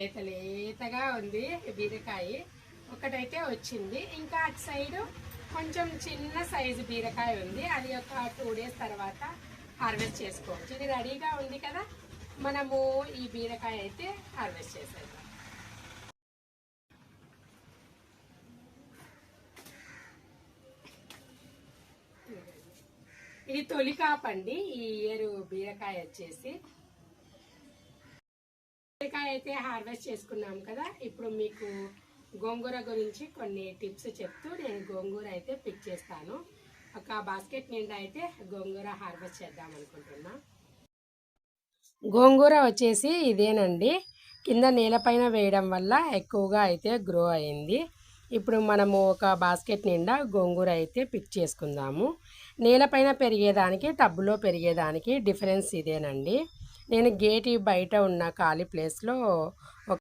లేత లేతగా ఉంది బీరకాయ. ఒకటైతే వచ్చింది. ఇంకా అటు సైడు కొంచెం చిన్న సైజు బీరకాయ ఉంది. అది ఒక టూ డేస్ తర్వాత హార్వెస్ట్ చేసుకోవచ్చు. ఇది రెడీగా ఉంది కదా? మనము ఈ బీరకాయ అయితే హార్వెస్ట్ చేసేద్దాం. ఇది తొలికాపండి ఈ ఇయర్ బీరకాయ వచ్చేసి బీరకాయ అయితే హార్వెస్ట్ చేసుకున్నాం కదా. ఇప్పుడు మీకు గోంగూర గురించి కొన్ని టిప్స్ చెప్తూ నేను గోంగూర అయితే పిక్ చేస్తాను. ఒక బాస్కెట్ నిండా అయితే గోంగూర హార్వెస్ట్ చేద్దాం అనుకుంటున్నా. గోంగూర వచ్చేసి ఇదేనండి. కింద నేలపైన వేయడం వల్ల ఎక్కువగా అయితే గ్రో అయింది. ఇప్పుడు మనము ఒక బాస్కెట్ నిండా గోంగూర అయితే పిక్ చేసుకుందాము. నేలపైన పెరిగేదానికి టబ్బులో పెరిగేదానికి డిఫరెన్స్ ఇదేనండి. నేను గేట్ బయట ఉన్న ఖాళీ ప్లేస్లో ఒక